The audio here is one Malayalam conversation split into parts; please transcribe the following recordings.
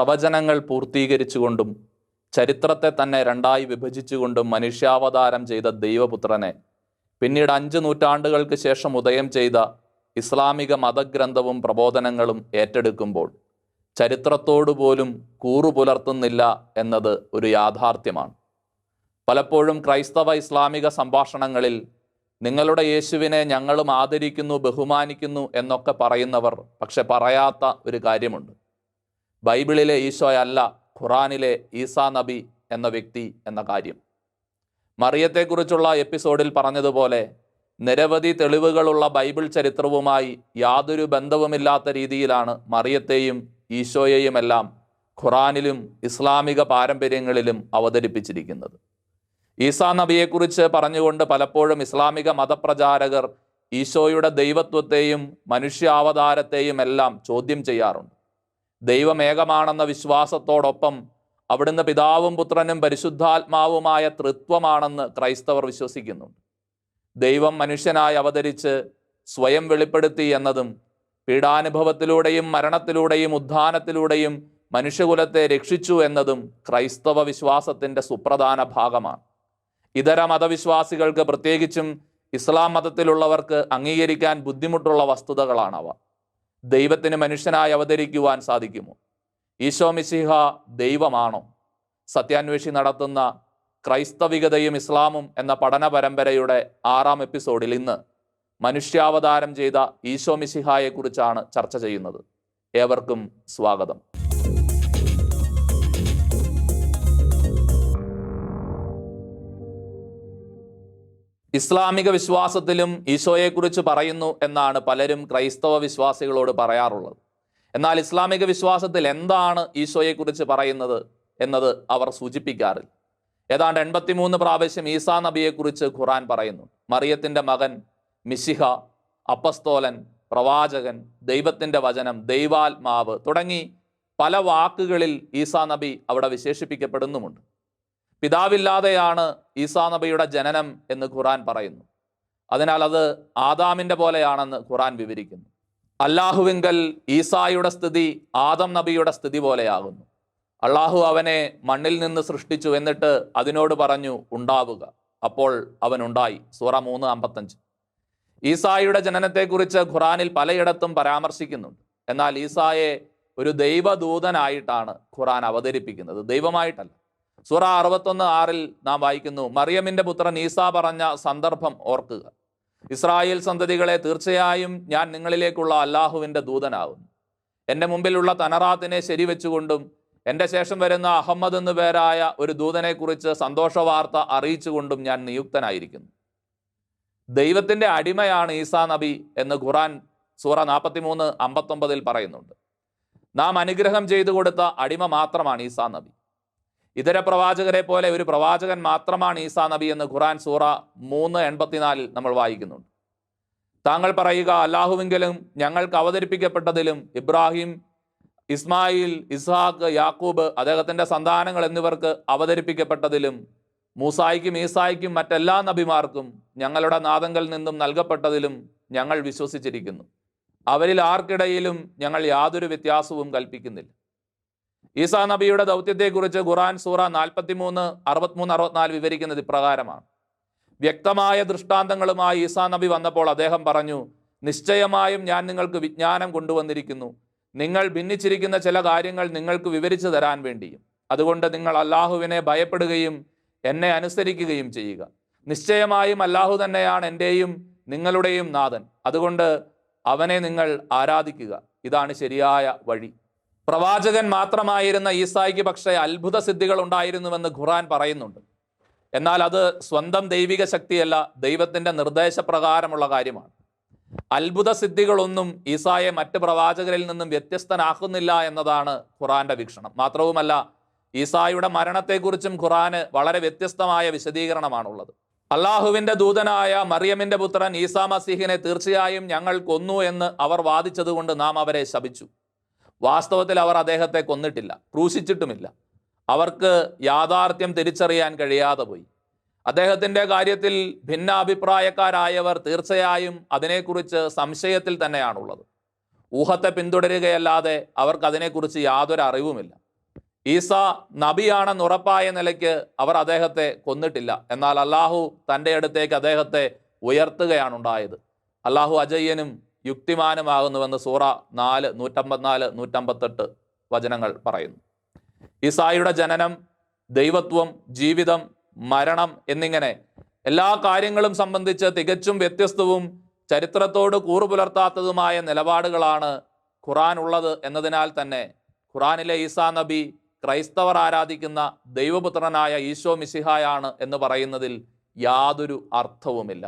പ്രവചനങ്ങൾ പൂർത്തീകരിച്ചുകൊണ്ടും ചരിത്രത്തെ തന്നെ രണ്ടായി വിഭജിച്ചുകൊണ്ടും മനുഷ്യാവതാരം ചെയ്ത ദൈവപുത്രനെ പിന്നീട് അഞ്ച് നൂറ്റാണ്ടുകൾക്ക് ശേഷം ഉദയം ചെയ്ത ഇസ്ലാമിക മതഗ്രന്ഥവും പ്രബോധനങ്ങളും ഏറ്റെടുക്കുമ്പോൾ ചരിത്രത്തോടു പോലും കൂറു പുലർത്തുന്നില്ല എന്നത് ഒരു യാഥാർത്ഥ്യമാണ്. പലപ്പോഴും ക്രൈസ്തവ ഇസ്ലാമിക സംഭാഷണങ്ങളിൽ നിങ്ങളുടെ യേശുവിനെ ഞങ്ങളും ആദരിക്കുന്നു ബഹുമാനിക്കുന്നു എന്നൊക്കെ പറയുന്നവർ പക്ഷെ പറയാത്ത ഒരു കാര്യമുണ്ട്. ബൈബിളിലെ ഈശോയല്ല ഖുറാനിലെ ഈസാ നബി എന്ന വ്യക്തി എന്ന കാര്യം. മറിയത്തെക്കുറിച്ചുള്ള എപ്പിസോഡിൽ പറഞ്ഞതുപോലെ നിരവധി തെളിവുകളുള്ള ബൈബിൾ ചരിത്രവുമായി യാതൊരു ബന്ധവുമില്ലാത്ത രീതിയിലാണ് മറിയത്തെയും ഈശോയെയുമെല്ലാം ഖുറാനിലും ഇസ്ലാമിക പാരമ്പര്യങ്ങളിലും അവതരിപ്പിച്ചിരിക്കുന്നത്. ഈസാ നബിയെക്കുറിച്ച് പറഞ്ഞുകൊണ്ട് പലപ്പോഴും ഇസ്ലാമിക മതപ്രചാരകർ ഈശോയുടെ ദൈവത്വത്തെയും മനുഷ്യാവതാരത്തെയും എല്ലാം ചോദ്യം ചെയ്യാറുണ്ട്. ദൈവമേകമാണെന്ന വിശ്വാസത്തോടൊപ്പം അവിടുന്ന് പിതാവും പുത്രനും പരിശുദ്ധാത്മാവുമായ തൃത്വമാണെന്ന് ക്രൈസ്തവർ വിശ്വസിക്കുന്നുണ്ട് ദൈവം മനുഷ്യനായി അവതരിച്ച് സ്വയം വെളിപ്പെടുത്തി എന്നതും പീഡാനുഭവത്തിലൂടെയും മരണത്തിലൂടെയും ഉദ്ധാനത്തിലൂടെയും മനുഷ്യകുലത്തെ രക്ഷിച്ചു എന്നതും ക്രൈസ്തവ വിശ്വാസത്തിന്റെ സുപ്രധാന ഭാഗമാണ്. ഇതര മതവിശ്വാസികൾക്ക് പ്രത്യേകിച്ചും ഇസ്ലാം മതത്തിലുള്ളവർക്ക് അംഗീകരിക്കാൻ ബുദ്ധിമുട്ടുള്ള വസ്തുതകളാണവ. ദൈവത്തിന് മനുഷ്യനായി അവതരിക്കുവാൻ സാധിക്കുമോ? ഈശോ മിശിഹ ദൈവമാണോ? സത്യാന്വേഷി നടത്തുന്ന ക്രൈസ്തവികതയും ഇസ്ലാമും എന്ന പഠന പരമ്പരയുടെ ആറാം എപ്പിസോഡിൽ ഇന്ന് മനുഷ്യാവതാരം ചെയ്ത ഈശോ മിശിഹായെക്കുറിച്ചാണ് ചർച്ച ചെയ്യുന്നത്. ഏവർക്കും സ്വാഗതം. ഇസ്ലാമിക വിശ്വാസത്തിലും ഈശോയെക്കുറിച്ച് പറയുന്നു എന്നാണ് പലരും ക്രൈസ്തവ വിശ്വാസികളോട് പറയാറുള്ളത്. എന്നാൽ ഇസ്ലാമിക വിശ്വാസത്തിൽ എന്താണ് ഈശോയെക്കുറിച്ച് പറയുന്നത് എന്നത് അവർ സൂചിപ്പിക്കാറില്ല. ഏതാണ്ട് എൺപത്തിമൂന്ന് പ്രാവശ്യം ഈസാ നബിയെക്കുറിച്ച് ഖുറാൻ പറയുന്നു. മറിയത്തിന്റെ മകൻ മിശിഹ അപ്പസ്തോലൻ പ്രവാചകൻ ദൈവത്തിന്റെ വചനം ദൈവാത്മാവ് തുടങ്ങി പല വാക്കുകളിൽ ഈസാ നബി അവിടെ വിശേഷിപ്പിക്കപ്പെടുന്നുമുണ്ട്. പിതാവില്ലാതെയാണ് ഈസാ നബിയുടെ ജനനം എന്ന് ഖുറാൻ പറയുന്നു. അതിനാൽ അത് ആദാമിന്റെ പോലെയാണെന്ന് ഖുറാൻ വിവരിക്കുന്നു. അള്ളാഹുവിങ്കൽ ഈസായുടെ സ്ഥിതി ആദം നബിയുടെ സ്ഥിതി പോലെയാകുന്നു. അള്ളാഹു അവനെ മണ്ണിൽ നിന്ന് സൃഷ്ടിച്ചു എന്നിട്ട് അതിനോട് പറഞ്ഞു ഉണ്ടാവുക. അപ്പോൾ അവൻ ഉണ്ടായി. സൂറ മൂന്ന് അമ്പത്തഞ്ച്. ഈസായുടെ ജനനത്തെക്കുറിച്ച് ഖുറാനിൽ പലയിടത്തും പരാമർശിക്കുന്നുണ്ട്. എന്നാൽ ഈസായെ ഒരു ദൈവദൂതനായിട്ടാണ് ഖുറാൻ അവതരിപ്പിക്കുന്നത്. ദൈവമായിട്ടല്ല. സൂറ അറുപത്തൊന്ന് ആറിൽ നാം വായിക്കുന്നു മറിയമിന്റെ പുത്രൻ ഈസ പറഞ്ഞ സന്ദർഭം ഓർക്കുക. ഇസ്രായേൽ സന്തതികളെ തീർച്ചയായും ഞാൻ നിങ്ങളിലേക്കുള്ള അള്ളാഹുവിന്റെ ദൂതനാകുന്നു. എന്റെ മുമ്പിലുള്ള തനറാത്തിനെ ശരിവെച്ചുകൊണ്ടും എന്റെ ശേഷം വരുന്ന അഹമ്മദ് എന്നു പേരായ ഒരു ദൂതനെക്കുറിച്ച് സന്തോഷവാർത്ത അറിയിച്ചുകൊണ്ടും ഞാൻ നിയുക്തനായിരിക്കുന്നു. ദൈവത്തിന്റെ അടിമയാണ് ഈസാ നബി എന്ന് ഖുറാൻ സൂറ നാൽപ്പത്തിമൂന്ന് അമ്പത്തൊമ്പതിൽ പറയുന്നുണ്ട്. നാം അനുഗ്രഹം ചെയ്തു കൊടുത്ത അടിമ മാത്രമാണ് ഈസാ നബി. ഇതര പ്രവാചകരെ പോലെ ഒരു പ്രവാചകൻ മാത്രമാണ് ഈസാ നബി എന്ന് ഖുറാൻ സൂറ മൂന്ന് എൺപത്തിനാലിൽ നമ്മൾ വായിക്കുന്നുണ്ട്. താങ്കൾ പറയുക അല്ലാഹുവിങ്കലും ഞങ്ങൾക്ക് അവതരിപ്പിക്കപ്പെട്ടതിലും ഇബ്രാഹിം ഇസ്മായിൽ ഇസ്ഹാഖ് യാക്കൂബ് അദ്ദേഹത്തിന്റെ സന്താനങ്ങൾ എന്നിവർക്ക് അവതരിപ്പിക്കപ്പെട്ടതിലും മൂസായിക്കും ഈസായിക്കും മറ്റെല്ലാ നബിമാർക്കും ഞങ്ങളുടെ നാദങ്ങളിൽ നിന്നും നൽകപ്പെട്ടതിലും ഞങ്ങൾ വിശ്വസിച്ചിരിക്കുന്നു. അവരിൽ ആർക്കിടയിലും ഞങ്ങൾ യാതൊരു വ്യത്യാസവും കൽപ്പിക്കുന്നില്ല. ഈസാ നബിയുടെ ദൗത്യത്തെക്കുറിച്ച് ഖുറാൻ സൂറ നാൽപ്പത്തിമൂന്ന് അറുപത്തിമൂന്ന് അറുപത്തിനാല് വിവരിക്കുന്നത് ഇപ്രകാരമാണ്. വ്യക്തമായ ദൃഷ്ടാന്തങ്ങളുമായി ഈസാ നബി വന്നപ്പോൾ അദ്ദേഹം പറഞ്ഞു നിശ്ചയമായും ഞാൻ നിങ്ങൾക്ക് വിജ്ഞാനം കൊണ്ടുവന്നിരിക്കുന്നു. നിങ്ങൾ ഭിന്നിച്ചിരിക്കുന്ന ചില കാര്യങ്ങൾ നിങ്ങൾക്ക് വിവരിച്ചു തരാൻ വേണ്ടിയും അതുകൊണ്ട് നിങ്ങൾ അള്ളാഹുവിനെ ഭയപ്പെടുകയും എന്നെ അനുസരിക്കുകയും ചെയ്യുക. നിശ്ചയമായും അല്ലാഹു തന്നെയാണ് എന്റെയും നിങ്ങളുടെയും നാഥൻ. അതുകൊണ്ട് അവനെ നിങ്ങൾ ആരാധിക്കുക. ഇതാണ് ശരിയായ വഴി. പ്രവാചകൻ മാത്രമായിരുന്ന ഈസായിക്ക് പക്ഷേ അത്ഭുത സിദ്ധികൾ ഉണ്ടായിരുന്നുവെന്ന് ഖുറാൻ പറയുന്നുണ്ട്. എന്നാൽ അത് സ്വന്തം ദൈവിക ശക്തിയല്ല ദൈവത്തിന്റെ നിർദ്ദേശപ്രകാരമുള്ള കാര്യമാണ്. അത്ഭുത സിദ്ധികളൊന്നും ഈസായെ മറ്റ് പ്രവാചകരിൽ നിന്നും വ്യത്യസ്തനാക്കുന്നില്ല എന്നതാണ് ഖുറാന്റെ വീക്ഷണം. മാത്രവുമല്ല ഈസായുടെ മരണത്തെക്കുറിച്ചും ഖുറാന് വളരെ വ്യത്യസ്തമായ വിശദീകരണമാണുള്ളത്. അള്ളാഹുവിന്റെ ദൂതനായ മറിയമിന്റെ പുത്രൻ ഈസാ മസീഹിനെ തീർച്ചയായും ഞങ്ങൾ കൊന്നു എന്ന് അവർ വാദിച്ചതുകൊണ്ട് നാം അവരെ ശപിച്ചു. വാസ്തവത്തിൽ അവർ അദ്ദേഹത്തെ കൊന്നിട്ടില്ല ക്രൂശിച്ചിട്ടുമില്ല. അവർക്ക് യാഥാർത്ഥ്യം തിരിച്ചറിയാൻ കഴിയാതെ പോയി. അദ്ദേഹത്തിന്റെ കാര്യത്തിൽ ഭിന്നാഭിപ്രായക്കാരായവർ തീർച്ചയായും അതിനെക്കുറിച്ച് സംശയത്തിൽ തന്നെയാണുള്ളത്. ഊഹത്തെ പിന്തുടരുകയല്ലാതെ അവർക്ക് അതിനെക്കുറിച്ച് യാതൊരു അറിവുമില്ല. ഈസ നബിയാണെന്ന് ഉറപ്പായ നിലയ്ക്ക് അവർ അദ്ദേഹത്തെ കൊന്നിട്ടില്ല. എന്നാൽ അള്ളാഹു തന്റെ അടുത്തേക്ക് അദ്ദേഹത്തെ ഉയർത്തുകയാണ് ഉണ്ടായത് അള്ളാഹു അജയ്യനും യുക്തിമാനുമാകുന്നുവെന്ന് സൂറ നാല് നൂറ്റമ്പത്തിനാല് നൂറ്റമ്പത്തെട്ട് വചനങ്ങൾ പറയുന്നു. ഈസായുടെ ജനനം ദൈവത്വം ജീവിതം മരണം എന്നിങ്ങനെ എല്ലാ കാര്യങ്ങളും സംബന്ധിച്ച് തികച്ചും വ്യത്യസ്തവും ചരിത്രത്തോട് കൂറുപുലർത്താത്തതുമായ നിലപാടുകളാണ് ഖുറാൻ ഉള്ളത് എന്നതിനാൽ തന്നെ ഖുറാനിലെ ഈസാ നബി ക്രൈസ്തവർ ആരാധിക്കുന്ന ദൈവപുത്രനായ ഈശോ മിസിഹായാണ് എന്ന് പറയുന്നതിൽ യാതൊരു അർത്ഥവുമില്ല.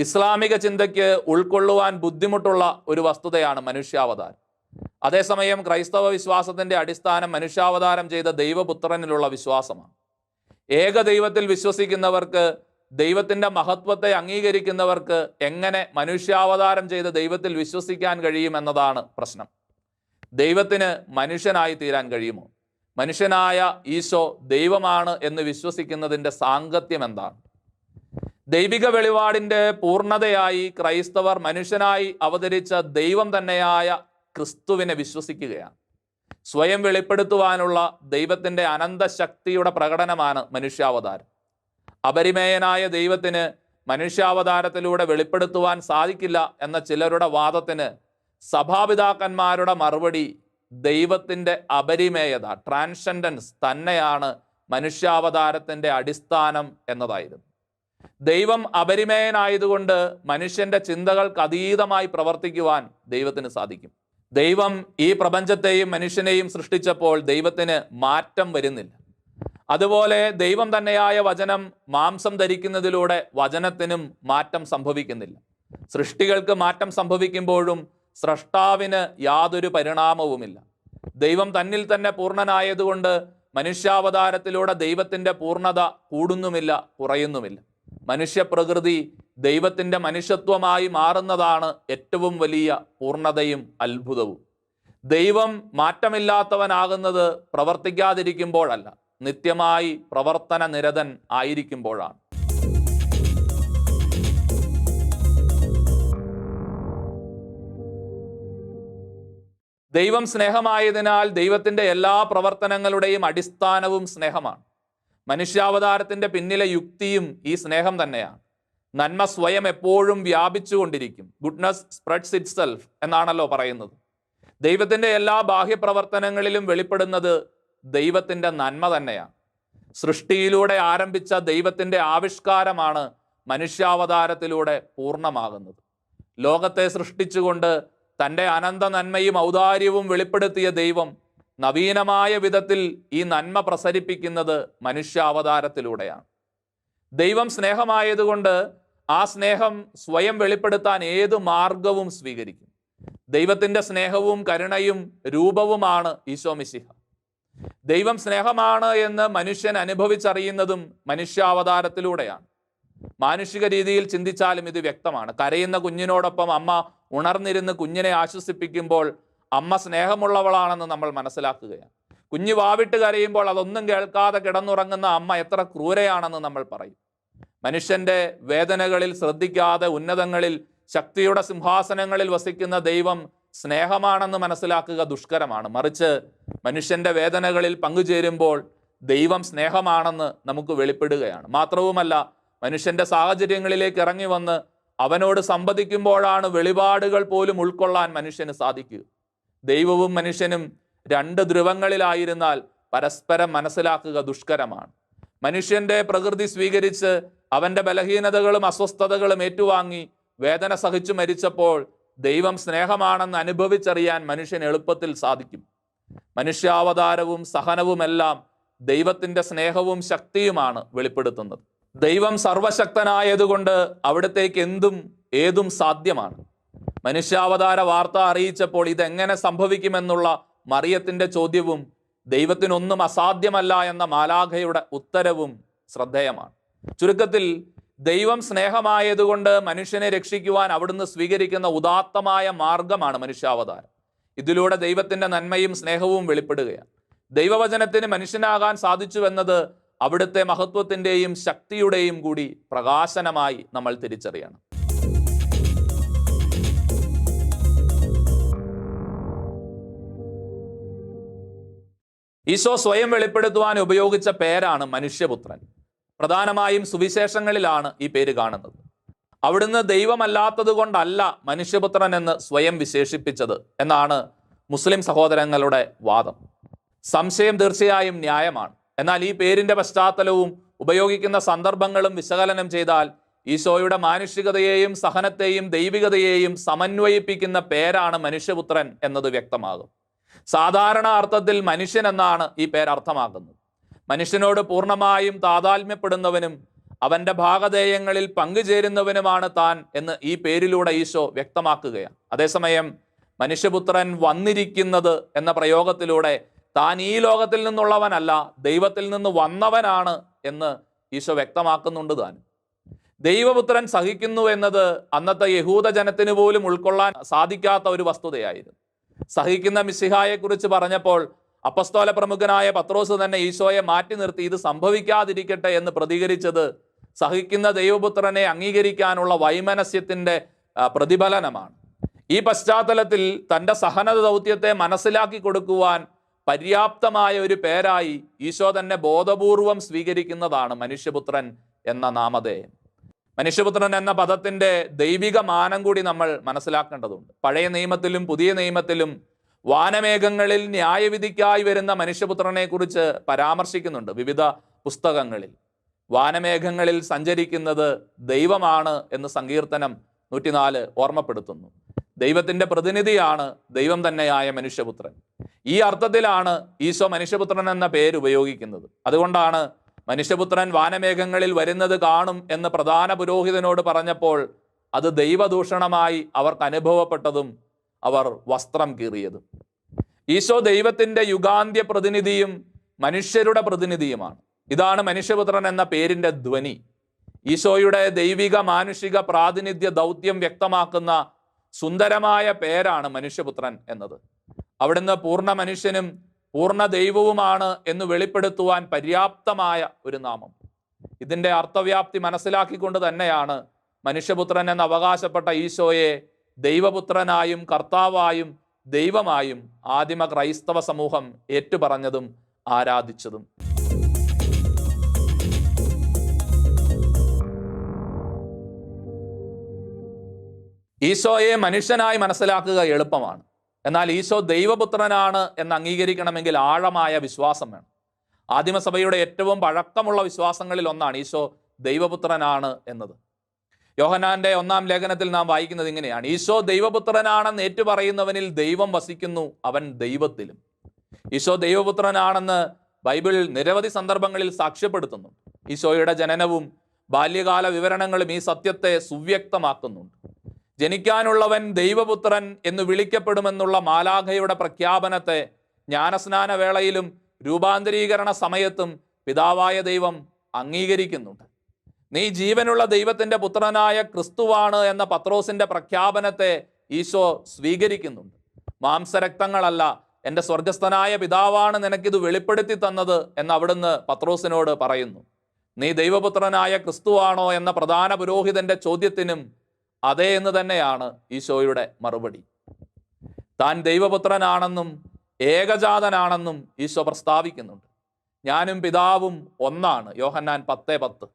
ഇസ്ലാമിക ചിന്തയ്ക്ക് ഉൾക്കൊള്ളുവാൻ ബുദ്ധിമുട്ടുള്ള ഒരു വസ്തുതയാണ് മനുഷ്യാവതാരം. അതേസമയം ക്രൈസ്തവ വിശ്വാസത്തിന്റെ അടിസ്ഥാനം മനുഷ്യാവതാരം ചെയ്ത ദൈവപുത്രനിലുള്ള വിശ്വാസമാണ്. ഏക ദൈവത്തിൽ വിശ്വസിക്കുന്നവർക്ക് ദൈവത്തിന്റെ മഹത്വത്തെ അംഗീകരിക്കുന്നവർക്ക് എങ്ങനെ മനുഷ്യാവതാരം ചെയ്ത ദൈവത്തിൽ വിശ്വസിക്കാൻ കഴിയുമെന്നതാണ് പ്രശ്നം. ദൈവത്തിന് മനുഷ്യനായി തീരാൻ കഴിയുമോ? മനുഷ്യനായ ഈശോ ദൈവമാണ് എന്ന് വിശ്വസിക്കുന്നതിന്റെ സാങ്കത്യം എന്താണ്? ദൈവിക വെളിപാടിന്റെ പൂർണതയായി ക്രൈസ്തവർ മനുഷ്യനായി അവതരിച്ച ദൈവം തന്നെയായ ക്രിസ്തുവിനെ വിശ്വസിക്കുകയാണ്. സ്വയം വെളിപ്പെടുത്തുവാനുള്ള ദൈവത്തിന്റെ അനന്ത ശക്തിയുടെ പ്രകടനമാണ് മനുഷ്യാവതാരം. അപരിമേയനായ ദൈവത്തിന് മനുഷ്യാവതാരത്തിലൂടെ വെളിപ്പെടുത്തുവാൻ സാധിക്കില്ല എന്ന ചിലരുടെ വാദത്തിന് സഭാപിതാക്കന്മാരുടെ മറുപടി ദൈവത്തിന്റെ അപരിമേയത ട്രാൻസെൻഡൻസ് തന്നെയാണ് മനുഷ്യാവതാരത്തിന്റെ അടിസ്ഥാനം എന്നതായിരുന്നു. ദൈവം അപരിമേയനായതുകൊണ്ട് മനുഷ്യന്റെ ചിന്തകൾക്ക് അതീതമായി പ്രവർത്തിക്കുവാൻ ദൈവത്തിന് സാധിക്കും. ദൈവം ഈ പ്രപഞ്ചത്തെയും മനുഷ്യനെയും സൃഷ്ടിച്ചപ്പോൾ ദൈവത്തിന് മാറ്റം വരുന്നില്ല. അതുപോലെ ദൈവം തന്നെയായ വചനം മാംസം ധരിക്കുന്നതിലൂടെ വചനത്തിനും മാറ്റം സംഭവിക്കുന്നില്ല. സൃഷ്ടികൾക്ക് മാറ്റം സംഭവിക്കുമ്പോഴും സ്രഷ്ടാവിന് യാതൊരു പരിണാമവുമില്ല. ദൈവം തന്നിൽ തന്നെ പൂർണനായതുകൊണ്ട് മനുഷ്യാവതാരത്തിലൂടെ ദൈവത്തിന്റെ പൂർണത കൂടുന്നുമില്ല കുറയുന്നുമില്ല. മനുഷ്യപ്രകൃതി ദൈവത്തിന്റെ മനുഷ്യത്വമായി മാറുന്നതാണ് ഏറ്റവും വലിയ പൂർണതയും അത്ഭുതവും. ദൈവം മാറ്റമില്ലാത്തവനാകുന്നത് പ്രവർത്തിക്കാതിരിക്കുമ്പോഴല്ല നിത്യമായി പ്രവർത്തന നിരതൻ ആയിരിക്കുമ്പോഴാണ്. ദൈവം സ്നേഹമായതിനാൽ ദൈവത്തിന്റെ എല്ലാ പ്രവർത്തനങ്ങളുടെയും അടിസ്ഥാനവും സ്നേഹമാണ്. മനുഷ്യാവതാരത്തിന്റെ പിന്നിലെ യുക്തിയും ഈ സ്നേഹം തന്നെയാണ്. നന്മ സ്വയം എപ്പോഴും വ്യാപിച്ചുകൊണ്ടിരിക്കും. ഗുഡ്നസ് സ്പ്രെഡ്സ് ഇറ്റ് സെൽഫ് എന്നാണല്ലോ പറയുന്നത്. ദൈവത്തിന്റെ എല്ലാ ബാഹ്യപ്രവർത്തനങ്ങളിലും വെളിപ്പെടുന്നത് ദൈവത്തിന്റെ നന്മ തന്നെയാണ്. സൃഷ്ടിയിലൂടെ ആരംഭിച്ച ദൈവത്തിന്റെ ആവിഷ്കാരമാണ് മനുഷ്യാവതാരത്തിലൂടെ പൂർണമാകുന്നത്. ലോകത്തെ സൃഷ്ടിച്ചുകൊണ്ട് തന്റെ അനന്ത നന്മയും ഔദാര്യവും വെളിപ്പെടുത്തിയ ദൈവം നവീനമായ വിധത്തിൽ ഈ നന്മ പ്രസരിപ്പിക്കുന്നത് മനുഷ്യാവതാരത്തിലൂടെയാണ്. ദൈവം സ്നേഹമായതുകൊണ്ട് ആ സ്നേഹം സ്വയം വെളിപ്പെടുത്താൻ ഏത് മാർഗവും സ്വീകരിക്കും. ദൈവത്തിന്റെ സ്നേഹവും കരുണയും രൂപവുമാണ് ഈശോ മിശിഹ. ദൈവം സ്നേഹമാണ് എന്ന് മനുഷ്യൻ അനുഭവിച്ചറിയുന്നതും മനുഷ്യാവതാരത്തിലൂടെയാണ്. മാനുഷിക രീതിയിൽ ചിന്തിച്ചാലും ഇത് വ്യക്തമാണ്. കരയുന്ന കുഞ്ഞിനോടൊപ്പം അമ്മ ഉണർന്നിരുന്ന് കുഞ്ഞിനെ ആശ്വസിപ്പിക്കുമ്പോൾ അമ്മ സ്നേഹമുള്ളവളാണെന്ന് നമ്മൾ മനസ്സിലാക്കുകയാണ്. കുഞ്ഞു വാവിട്ട് കരയുമ്പോൾ അതൊന്നും കേൾക്കാതെ കിടന്നുറങ്ങുന്ന അമ്മ എത്ര ക്രൂരയാണെന്ന് നമ്മൾ പറയും. മനുഷ്യന്റെ വേദനകളിൽ ശ്രദ്ധിക്കാതെ ഉന്നതങ്ങളിൽ ശക്തിയുടെ സിംഹാസനങ്ങളിൽ വസിക്കുന്ന ദൈവം സ്നേഹമാണെന്ന് മനസ്സിലാക്കുക ദുഷ്കരമാണ്. മറിച്ച് മനുഷ്യന്റെ വേദനകളിൽ പങ്കുചേരുമ്പോൾ ദൈവം സ്നേഹമാണെന്ന് നമുക്ക് വെളിപ്പെടുകയാണ്. മാത്രവുമല്ല മനുഷ്യന്റെ സാഹചര്യങ്ങളിലേക്ക് ഇറങ്ങി വന്ന് അവനോട് സംവദിക്കുമ്പോഴാണ് വെളിപാടുകൾ പോലും ഉൾക്കൊള്ളാൻ മനുഷ്യന് സാധിക്കുക. ദൈവവും മനുഷ്യനും രണ്ട് ധ്രുവങ്ങളിലായിരുന്നാൽ പരസ്പരം മനസ്സിലാക്കുക ദുഷ്കരമാണ്. മനുഷ്യന്റെ പ്രകൃതി സ്വീകരിച്ച് അവന്റെ ബലഹീനതകളും അസ്വസ്ഥതകളും ഏറ്റുവാങ്ങി വേദന സഹിച്ചു മരിച്ചപ്പോൾ ദൈവം സ്നേഹമാണെന്ന് അനുഭവിച്ചറിയാൻ മനുഷ്യൻ എളുപ്പത്തിൽ സാധിക്കും. മനുഷ്യാവതാരവും സഹനവുമെല്ലാം ദൈവത്തിന്റെ സ്നേഹവും ശക്തിയുമാണ് വെളിപ്പെടുത്തുന്നത്. ദൈവം സർവശക്തനായതുകൊണ്ട് അവിടത്തേക്ക് എന്തും ഏതും സാധ്യമാണ്. മനുഷ്യാവതാര വാർത്ത അറിയിച്ചപ്പോൾ ഇതെങ്ങനെ സംഭവിക്കുമെന്നുള്ള മറിയത്തിന്റെ ചോദ്യവും ദൈവത്തിനൊന്നും അസാധ്യമല്ല എന്ന മാലാഖയുടെ ഉത്തരവും ശ്രദ്ധേയമാണ്. ചുരുക്കത്തിൽ ദൈവം സ്നേഹമായതുകൊണ്ട് മനുഷ്യനെ രക്ഷിക്കുവാൻ അവിടുന്ന് സ്വീകരിക്കുന്ന ഉദാത്തമായ മാർഗമാണ് മനുഷ്യാവതാരം. ഇതിലൂടെ ദൈവത്തിന്റെ നന്മയും സ്നേഹവും വെളിപ്പെടുകയാണ്. ദൈവവചനത്തിന് മനുഷ്യനാകാൻ സാധിച്ചുവെന്നത് അവിടുത്തെ മഹത്വത്തിന്റെയും ശക്തിയുടെയും കൂടി പ്രകാശനമായി നമ്മൾ തിരിച്ചറിയണം. ഈശോ സ്വയം വെളിപ്പെടുത്തുവാൻ ഉപയോഗിച്ച പേരാണ് മനുഷ്യപുത്രൻ. പ്രധാനമായും സുവിശേഷങ്ങളിലാണ് ഈ പേര് കാണുന്നത്. അവിടുന്ന് ദൈവമല്ലാത്തത് കൊണ്ടല്ല മനുഷ്യപുത്രൻ എന്ന് സ്വയം വിശേഷിപ്പിച്ചത് എന്നാണ് മുസ്ലിം സഹോദരങ്ങളുടെ വാദം. സംശയം തീർച്ചയായും ന്യായമാണ്. എന്നാൽ ഈ പേരിന്റെ പശ്ചാത്തലവും ഉപയോഗിക്കുന്ന സന്ദർഭങ്ങളും വിശകലനം ചെയ്താൽ ഈശോയുടെ മാനുഷികതയെയും സഹനത്തെയും ദൈവികതയെയും സമന്വയിപ്പിക്കുന്ന പേരാണ് മനുഷ്യപുത്രൻ എന്നത് വ്യക്തമാകും. സാധാരണ അർത്ഥത്തിൽ മനുഷ്യൻ എന്നാണ് ഈ പേര് അർത്ഥമാക്കുന്നത്. മനുഷ്യനോട് പൂർണമായും താതാത്മ്യപ്പെടുന്നവനും അവന്റെ ഭാഗധേയങ്ങളിൽ പങ്കുചേരുന്നവനുമാണ് താൻ എന്ന് ഈ പേരിലൂടെ ഈശോ വ്യക്തമാക്കുകയാണ്. അതേസമയം മനുഷ്യപുത്രൻ വന്നിരിക്കുന്നത് എന്ന പ്രയോഗത്തിലൂടെ താൻ ഈ ലോകത്തിൽ നിന്നുള്ളവനല്ല ദൈവത്തിൽ നിന്ന് വന്നവനാണ് എന്ന് ഈശോ വ്യക്തമാക്കുന്നുണ്ട് താൻ. ദൈവപുത്രൻ സഹിക്കുന്നു എന്നത് അന്നത്തെ യഹൂദ ജനത്തിന് പോലും ഉൾക്കൊള്ളാൻ സാധിക്കാത്ത ഒരു വസ്തുതയായിരുന്നു. സഹിക്കുന്ന മിശിഹായെക്കുറിച്ച് പറഞ്ഞപ്പോൾ അപ്പസ്തോല പ്രമുഖനായ പത്രോസ് തന്നെ ഈശോയെ മാറ്റി നിർത്തി ഇത് സംഭവിക്കാതിരിക്കട്ടെ എന്ന് പ്രതികരിച്ചത് സഹിക്കുന്ന ദൈവപുത്രനെ അംഗീകരിക്കാനുള്ള വൈമനസ്യത്തിന്റെ പ്രതിഫലനമാണ്. ഈ പശ്ചാത്തലത്തിൽ തന്റെ സഹന ദൗത്യത്തെ മനസ്സിലാക്കി കൊടുക്കുവാൻ പര്യാപ്തമായ ഒരു പേരായി ഈശോ തന്നെ ബോധപൂർവം സ്വീകരിക്കുന്നതാണ് മനുഷ്യപുത്രൻ എന്ന നാമധേയം. മനുഷ്യപുത്രൻ എന്ന പദത്തിന്റെ ദൈവിക മാനം കൂടി നമ്മൾ മനസ്സിലാക്കേണ്ടതുണ്ട്. പഴയ നിയമത്തിലും പുതിയ നിയമത്തിലും വാനമേഘങ്ങളിൽ ന്യായവിധിക്കായി വരുന്ന മനുഷ്യപുത്രനെ കുറിച്ച് പരാമർശിക്കുന്നുണ്ട് വിവിധ പുസ്തകങ്ങളിൽ. വാനമേഘങ്ങളിൽ സഞ്ചരിക്കുന്നത് ദൈവമാണ് എന്ന് സങ്കീർത്തനം നൂറ്റിനാല് ഓർമ്മപ്പെടുത്തുന്നു. ദൈവത്തിന്റെ പ്രതിനിധിയാണ് ദൈവം തന്നെയായ മനുഷ്യപുത്രൻ. ഈ അർത്ഥത്തിലാണ് ഈശോ മനുഷ്യപുത്രൻ എന്ന പേര് ഉപയോഗിക്കുന്നത്. അതുകൊണ്ടാണ് മനുഷ്യപുത്രൻ വാനമേഘങ്ങളിൽ വരുന്നത് കാണും എന്ന് പ്രധാന പുരോഹിതനോട് പറഞ്ഞപ്പോൾ അത് ദൈവദൂഷണമായി അവർക്ക് അനുഭവപ്പെട്ടതും അവർ വസ്ത്രം കീറിയതും. ഈശോ ദൈവത്തിന്റെ യുഗാന്ത്യ പ്രതിനിധിയും മനുഷ്യരുടെ പ്രതിനിധിയുമാണ്. ഇതാണ് മനുഷ്യപുത്രൻ എന്ന പേരിന്റെ ധ്വനി. ഈശോയുടെ ദൈവിക മാനുഷിക പ്രാതിനിധ്യ ദൗത്യം വ്യക്തമാക്കുന്ന സുന്ദരമായ പേരാണ് മനുഷ്യപുത്രൻ എന്നത്. അവിടുന്ന് പൂർണ മനുഷ്യനും പൂർണ ദൈവവുമാണ് എന്ന് വെളിപ്പെടുത്തുവാൻ പര്യാപ്തമായ ഒരു നാമം. ഇതിന്റെ അർത്ഥവ്യാപ്തി മനസ്സിലാക്കിക്കൊണ്ട് തന്നെയാണ് മനുഷ്യപുത്രൻ എന്ന് അവകാശപ്പെട്ട ഈശോയെ ദൈവപുത്രനായും കർത്താവായും ദൈവമായും ആദിമ ക്രൈസ്തവ സമൂഹം ഏറ്റുപറഞ്ഞതും ആരാധിച്ചതും. ഈശോയെ മനുഷ്യനായി മനസ്സിലാക്കുക എളുപ്പമാണ്. എന്നാൽ ഈശോ ദൈവപുത്രനാണ് എന്ന് അംഗീകരിക്കണമെങ്കിൽ ആഴമായ വിശ്വാസം വേണം. ആദിമസഭയുടെ ഏറ്റവും പഴക്കമുള്ള വിശ്വാസങ്ങളിൽ ഒന്നാണ് ഈശോ ദൈവപുത്രനാണ് എന്നത്. യോഹനാന്റെ ഒന്നാം ലേഖനത്തിൽ നാം വായിക്കുന്നത് ഇങ്ങനെയാണ്. ഈശോ ദൈവപുത്രനാണെന്ന് ഏറ്റുപറയുന്നവനിൽ ദൈവം വസിക്കുന്നു അവൻ ദൈവത്തിലും. ഈശോ ദൈവപുത്രനാണെന്ന് ബൈബിൾ നിരവധി സന്ദർഭങ്ങളിൽ സാക്ഷ്യപ്പെടുത്തുന്നു ഈശോയുടെ ജനനവും ബാല്യകാല വിവരണങ്ങളും ഈ സത്യത്തെ സുവ്യക്തമാക്കുന്നുണ്ട്. ജനിക്കാനുള്ളവൻ ദൈവപുത്രൻ എന്ന് വിളിക്കപ്പെടുമെന്നുള്ള മാലാഖയുടെ പ്രഖ്യാപനത്തെ ജ്ഞാനസ്നാന വേളയിലും രൂപാന്തരീകരണ സമയത്തും പിതാവായ ദൈവം അംഗീകരിക്കുന്നുണ്ട്. നീ ജീവനുള്ള ദൈവത്തിന്റെ പുത്രനായ ക്രിസ്തുവാണ് എന്ന പത്രോസിന്റെ പ്രഖ്യാപനത്തെ ഈശോ സ്വീകരിക്കുന്നുണ്ട്. മാംസരക്തങ്ങളല്ല എന്റെ സ്വർഗസ്ഥനായ പിതാവാണ് നിനക്കിത് വെളിപ്പെടുത്തി തന്നത് എന്ന് അവിടുന്ന് പത്രോസിനോട് പറയുന്നു. നീ ദൈവപുത്രനായ ക്രിസ്തുവാണോ എന്ന പ്രധാന പുരോഹിതന്റെ ചോദ്യത്തിനും അതെ എന്ന് തന്നെയാണ് ഈശോയുടെ മറുപടി. താൻ ദൈവപുത്രനാണെന്നും ഏകജാതനാണെന്നും ഈശോ പ്രസ്താവിക്കുന്നുണ്ട്. ഞാനും പിതാവും ഒന്നാണ്. യോഹന്നാൻ പത്ത് പത്ത്.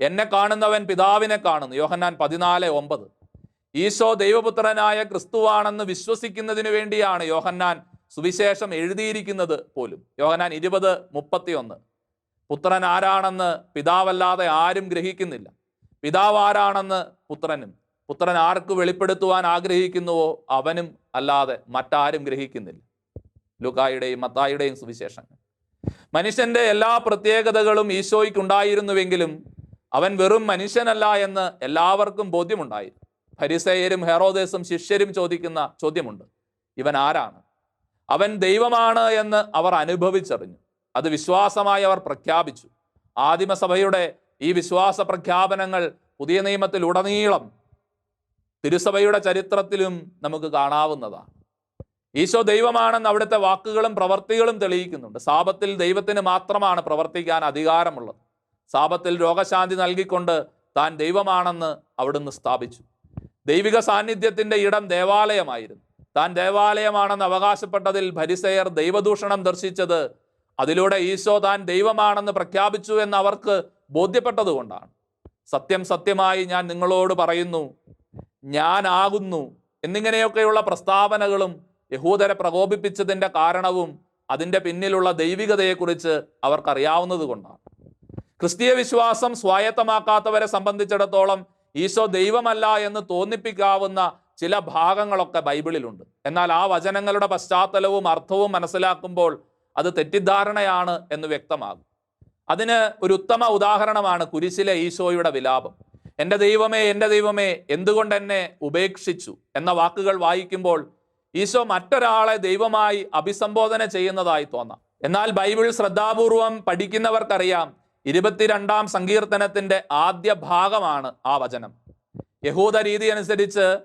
എന്നെ കാണുന്നവൻ പിതാവിനെ കാണുന്നു. യോഹന്നാൻ പതിനാല് ഒമ്പത്. ഈശോ ദൈവപുത്രനായ ക്രിസ്തുവാണെന്ന് വിശ്വസിക്കുന്നതിന് വേണ്ടിയാണ് യോഹന്നാൻ സുവിശേഷം എഴുതിയിരിക്കുന്നത് പോലും. യോഹന്നാൻ ഇരുപത് മുപ്പത്തിയൊന്ന്. പുത്രൻ ആരാണെന്ന് പിതാവല്ലാതെ ആരും ഗ്രഹിക്കുന്നില്ല. പിതാവ് ആരാണെന്ന് പുത്രനും പുത്രൻ ആർക്ക് വെളിപ്പെടുത്തുവാൻ ആഗ്രഹിക്കുന്നുവോ അവനും അല്ലാതെ മറ്റാരും ഗ്രഹിക്കുന്നില്ല. ലുക്കായുടെയും മത്തായുടെയും സുവിശേഷങ്ങൾ. മനുഷ്യന്റെ എല്ലാ പ്രത്യേകതകളും ഈശോയ്ക്കുണ്ടായിരുന്നുവെങ്കിലും അവൻ വെറും മനുഷ്യനല്ല എന്ന് എല്ലാവർക്കും ബോധ്യമുണ്ടായിരുന്നു. ഫരിസേയരും ഹെറോദേസും ശിഷ്യരും ചോദിക്കുന്ന ചോദ്യമുണ്ട്. ഇവൻ ആരാണ്? അവൻ ദൈവമാണ് എന്ന് അവർ അനുഭവിച്ചറിഞ്ഞു. അത് വിശ്വാസമായി അവർ പ്രഖ്യാപിച്ചു. ആദിമസഭയുടെ ഈ വിശ്വാസ പ്രഖ്യാപനങ്ങൾ പുതിയ നിയമത്തിൽ ഉടനീളം തിരുസഭയുടെ ചരിത്രത്തിലും നമുക്ക് കാണാവുന്നതാണ് ഈശോ ദൈവമാണെന്ന് അവിടുത്തെ വാക്കുകളും പ്രവർത്തികളും തെളിയിക്കുന്നുണ്ട്. സാപത്തിൽ ദൈവത്തിന് മാത്രമാണ് പ്രവർത്തിക്കാൻ അധികാരമുള്ളത്. സാപത്തിൽ രോഗശാന്തി നൽകിക്കൊണ്ട് താൻ ദൈവമാണെന്ന് അവിടുന്ന് സ്ഥാപിച്ചു. ദൈവിക സാന്നിധ്യത്തിന്റെ ഇടം ദേവാലയമായിരുന്നു. താൻ ദേവാലയമാണെന്ന് അവകാശപ്പെട്ടതിൽ ഭരിസയർ ദൈവദൂഷണം ദർശിച്ചത് അതിലൂടെ ഈശോ താൻ ദൈവമാണെന്ന് പ്രഖ്യാപിച്ചു എന്ന് അവർക്ക് ബോധ്യപ്പെട്ടതുകൊണ്ടാണ്. സത്യം സത്യമായി ഞാൻ നിങ്ങളോട് പറയുന്നു. ഞാനാകുന്നു എന്നിങ്ങനെയൊക്കെയുള്ള പ്രസ്താവനകളും യഹൂദരെ പ്രകോപിപ്പിച്ചതിന്റെ കാരണവും അതിന്റെ പിന്നിലുള്ള ദൈവികതയെക്കുറിച്ച് അവർക്കറിയാവുന്നത് കൊണ്ടാണ്. ക്രിസ്തീയ വിശ്വാസം സ്വായത്തമാക്കാത്തവരെ സംബന്ധിച്ചിടത്തോളം ഈശോ ദൈവമല്ല എന്ന് തോന്നിപ്പിക്കാവുന്ന ചില ഭാഗങ്ങളൊക്കെ ബൈബിളിലുണ്ട്. എന്നാൽ ആ വചനങ്ങളുടെ പശ്ചാത്തലവും അർത്ഥവും മനസ്സിലാക്കുമ്പോൾ അത് തെറ്റിദ്ധാരണയാണ് എന്ന് വ്യക്തമാകും. അതിന് ഒരു ഉത്തമ ഉദാഹരണമാണ് കുരിശിലെ ഈശോയുടെ വിലാപം. എന്റെ ദൈവമേ എന്റെ ദൈവമേ എന്തുകൊണ്ട് എന്നെ ഉപേക്ഷിച്ചു? എന്ന വാക്കുകൾ വായിക്കുമ്പോൾ ഈശോ മറ്റൊരാളെ ദൈവമായി അഭിസംബോധന ചെയ്യുന്നതായി തോന്നാം. എന്നാൽ ബൈബിൾ ശ്രദ്ധാപൂർവം പഠിക്കുന്നവർക്കറിയാം ഇരുപത്തിരണ്ടാം സങ്കീർത്തനത്തിന്റെ ആദ്യ ഭാഗമാണ് ആ വചനം. യഹൂദ രീതി അനുസരിച്ച്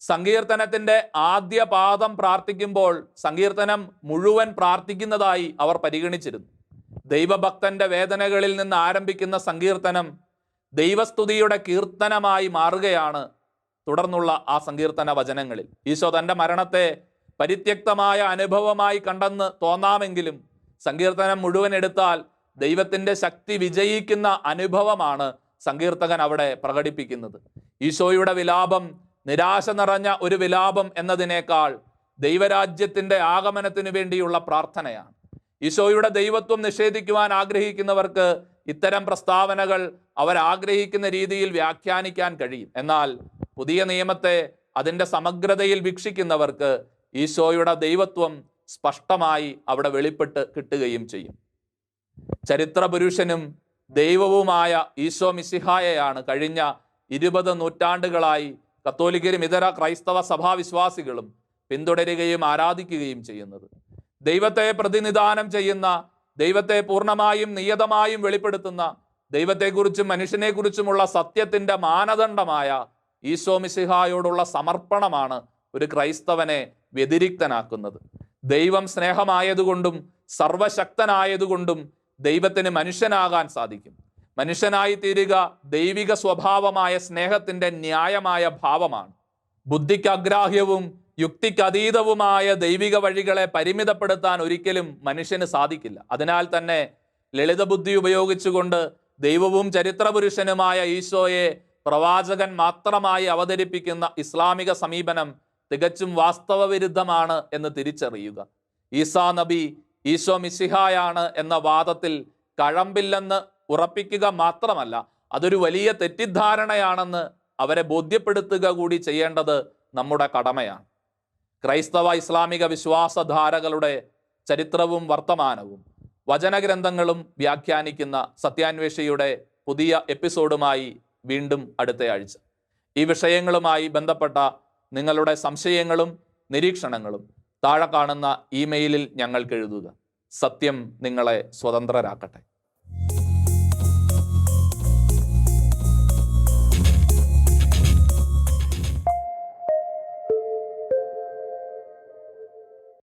സങ്കീർത്തനത്തിന്റെ ആദ്യ പാദം പ്രാർത്ഥിക്കുമ്പോൾ സങ്കീർത്തനം മുഴുവൻ പ്രാർത്ഥിക്കുന്നതായി അവർ പരിഗണിച്ചിരുന്നു. ദൈവഭക്തന്റെ വേദനകളിൽ നിന്ന് ആരംഭിക്കുന്ന സങ്കീർത്തനം ദൈവസ്തുതിയുടെ കീർത്തനമായി മാറുകയാണ് തുടർന്നുള്ള ആ സങ്കീർത്തന വചനങ്ങളിൽ. ഈശോ തന്റെ മരണത്തെ പരിത്യക്തമായ അനുഭവമായി കണ്ടെന്ന് തോന്നാമെങ്കിലും സങ്കീർത്തനം മുഴുവൻ എടുത്താൽ ദൈവത്തിന്റെ ശക്തി വിജയിക്കുന്ന അനുഭവമാണ് സങ്കീർത്തകൻ അവിടെ പ്രകടിപ്പിക്കുന്നത്. ഈശോയുടെ വിലാപം നിരാശ നിറഞ്ഞ ഒരു വിലാപം എന്നതിനേക്കാൾ ദൈവരാജ്യത്തിന്റെ ആഗമനത്തിനു വേണ്ടിയുള്ള പ്രാർത്ഥനയാണ്. ഈശോയുടെ ദൈവത്വം നിഷേധിക്കുവാൻ ആഗ്രഹിക്കുന്നവർക്ക് ഇത്തരം പ്രസ്താവനകൾ അവർ ആഗ്രഹിക്കുന്ന രീതിയിൽ വ്യാഖ്യാനിക്കാൻ കഴിയും. എന്നാൽ പുതിയ നിയമത്തെ അതിന്റെ സമഗ്രതയിൽ വീക്ഷിക്കുന്നവർക്ക് ഈശോയുടെ ദൈവത്വം സ്പഷ്ടമായി അവിടെ വെളിപ്പെട്ട് കിട്ടുകയും ചെയ്യും. ചരിത്രപുരുഷനും ദൈവവുമായ ഈശോ മിസിഹായയാണ് കഴിഞ്ഞ ഇരുപത് നൂറ്റാണ്ടുകളായി കത്തോലിക്കരും ഇതര ക്രൈസ്തവ സഭാവിശ്വാസികളും പിന്തുടരുകയും ആരാധിക്കുകയും ചെയ്യുന്നത്. ദൈവത്തെ പ്രതിനിധാനം ചെയ്യുന്ന ദൈവത്തെ പൂർണമായും നിയതമായും വെളിപ്പെടുത്തുന്ന ദൈവത്തെക്കുറിച്ചും മനുഷ്യനെക്കുറിച്ചുമുള്ള സത്യത്തിന്റെ മാനദണ്ഡമായ ഈശോ മിശിഹായോടുള്ള സമർപ്പണമാണ് ഒരു ക്രൈസ്തവനെ വ്യതിരിക്തനാക്കുന്നത്. ദൈവം സ്നേഹമായതുകൊണ്ടും സർവശക്തനായതുകൊണ്ടും ദൈവത്തിന് മനുഷ്യനാകാൻ സാധിക്കും. മനുഷ്യനായി തീരുക ദൈവിക സ്വഭാവമായ സ്നേഹത്തിന്റെ ന്യായമായ ഭാവമാണ്. ബുദ്ധിക്ക് അഗ്രാഹ്യവും യുക്തിക്കതീതവുമായ ദൈവിക വഴികളെ പരിമിതപ്പെടുത്താൻ ഒരിക്കലും മനുഷ്യന് സാധിക്കില്ല. അതിനാൽ തന്നെ ലളിത ബുദ്ധി ഉപയോഗിച്ചുകൊണ്ട് ദൈവവും ചരിത്രപുരുഷനുമായ ഈശോയെ പ്രവാചകൻ മാത്രമായി അവതരിപ്പിക്കുന്ന ഇസ്ലാമിക സമീപനം തികച്ചും വാസ്തവവിരുദ്ധമാണ് എന്ന് തിരിച്ചറിയുക. ഈസാ നബി ഈശോ മിസിഹായാണ് എന്ന വാദത്തിൽ കഴമ്പില്ലെന്ന് ഉറപ്പിക്കുക മാത്രമല്ല അതൊരു വലിയ തെറ്റിദ്ധാരണയാണെന്ന് അവരെ ബോധ്യപ്പെടുത്തുക കൂടി ചെയ്യേണ്ടത് നമ്മുടെ കടമയാണ്. ക്രൈസ്തവ ഇസ്ലാമിക വിശ്വാസധാരകളുടെ ചരിത്രവും വർത്തമാനവും വചനഗ്രന്ഥങ്ങളും വ്യാഖ്യാനിക്കുന്ന സത്യാന്വേഷിയുടെ പുതിയ എപ്പിസോഡുമായി വീണ്ടും അടുത്തയാഴ്ച ഈ വിഷയങ്ങളുമായി ബന്ധപ്പെട്ട നിങ്ങളുടെ സംശയങ്ങളും നിരീക്ഷണങ്ങളും താഴെ കാണുന്ന ഇമെയിലിൽ ഞങ്ങൾക്ക് എഴുതുക. സത്യം നിങ്ങളെ സ്വതന്ത്രരാക്കട്ടെ.